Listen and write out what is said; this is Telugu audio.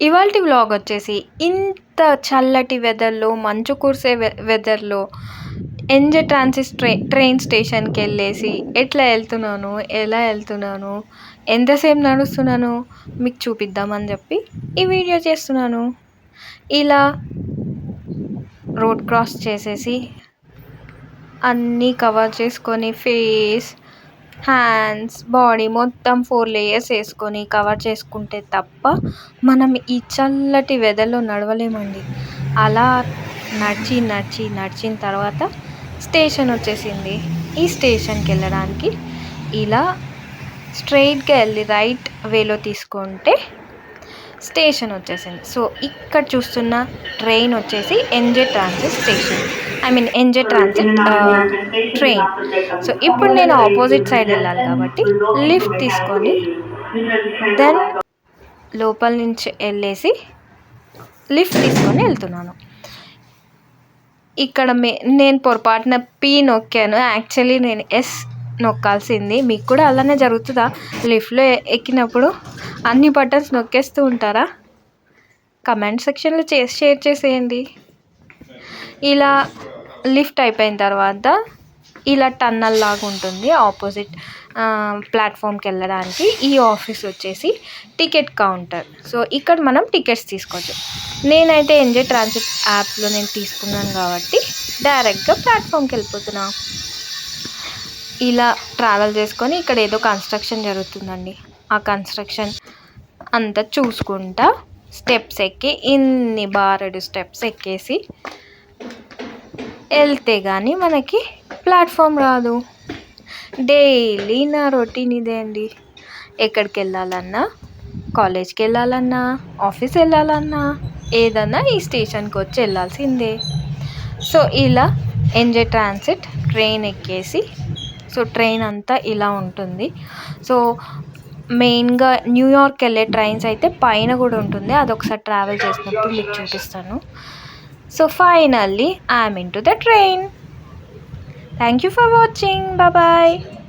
ఇవాళ వ్లాగ్ వచ్చేసి ఇంత చల్లటి వెదర్లో మంచు కురిసే వె వెదర్లో ఎన్జే ట్రాన్సిస్ ట్రై ట్రైన్ స్టేషన్కి వెళ్ళేసి ఎట్లా వెళ్తున్నాను ఎలా వెళ్తున్నాను ఎంతసేపు నడుస్తున్నాను మీకు చూపిద్దామని చెప్పి ఈ వీడియో చేస్తున్నాను. ఇలా రోడ్ క్రాస్ చేసేసి అన్నీ కవర్ చేసుకొని ఫేస్ హ్యాండ్స్ బాడీ మొత్తం ఫోర్ లేయర్స్ వేసుకొని కవర్ చేసుకుంటే తప్ప మనం ఈ చల్లటి వెదర్లో నడవలేమండి. అలా నడిచి నడిచి నడిచిన తర్వాత స్టేషన్ వచ్చేసింది. ఈ స్టేషన్కి వెళ్ళడానికి ఇలా స్ట్రైట్గా వెళ్ళి రైట్ వేలో తీసుకుంటే స్టేషన్ వచ్చేసింది. సో ఇక్కడ చూస్తున్న ట్రైన్ వచ్చేసి NJ transit station I mean NJ transit train so ఇప్పుడు నేను ఆపోజిట్ సైడ్ వెళ్ళాలి కాబట్టి లిఫ్ట్ తీసుకొని దెన్ లోపల నుంచి వెళ్ళేసి లిఫ్ట్ తీసుకొని వెళ్తున్నాను. ఇక్కడ మే నేను పొరపాటున పీ నొక్కాను. యాక్చువల్లీ నేను ఎస్ నొక్కాల్సింది. మీకు కూడా అలానే జరుగుతుందా? లిఫ్ట్లో ఎక్కినప్పుడు అన్ని బటన్స్ నొక్కేస్తూ ఉంటారా? కమెంట్ సెక్షన్లో చేసి షేర్ చేసేయండి. ఇలా లిఫ్ట్ అయిపోయిన తర్వాత ఇలా టన్నల్ లాగా ఉంటుంది ఆపోజిట్ ప్లాట్ఫామ్కి వెళ్ళడానికి. ఈ ఆఫీస్ వచ్చేసి టికెట్ కౌంటర్. సో ఇక్కడ మనం టికెట్స్ తీసుకోవచ్చు. నేనైతే ఎంజే ట్రాన్సిట్ యాప్లో నేను తీసుకున్నాను కాబట్టి డైరెక్ట్గా ప్లాట్ఫామ్కి వెళ్ళిపోతున్నా. ఇలా ట్రావెల్ చేసుకొని ఇక్కడ ఏదో కన్స్ట్రక్షన్ జరుగుతుందండి. ఆ కన్స్ట్రక్షన్ అంతా చూసుకుంటా స్టెప్స్ ఎక్కి ఇన్ని బారెడు స్టెప్స్ ఎక్కేసి వెళ్తే కానీ మనకి ప్లాట్ఫామ్ రాదు. డైలీ నా రొటీన్ ఇదే అండి. ఎక్కడికి వెళ్ళాలన్నా కాలేజ్కి వెళ్ళాలన్నా ఆఫీస్ వెళ్ళాలన్నా ఏదన్నా ఈ స్టేషన్కి వచ్చి వెళ్ళాల్సిందే. సో ఇలా ఎంజే ట్రాన్సిట్ ట్రైన్ ఎక్కేసి సో ట్రైన్ అంతా ఇలా ఉంటుంది. సో మెయిన్గా న్యూయార్క్ వెళ్ళే ట్రైన్స్ అయితే పైన కూడా ఉంటుంది. అదొకసారి ట్రావెల్ చేసినప్పుడు మీకు చూపిస్తాను. So finally, I am into the train. Thank you for watching. Bye bye.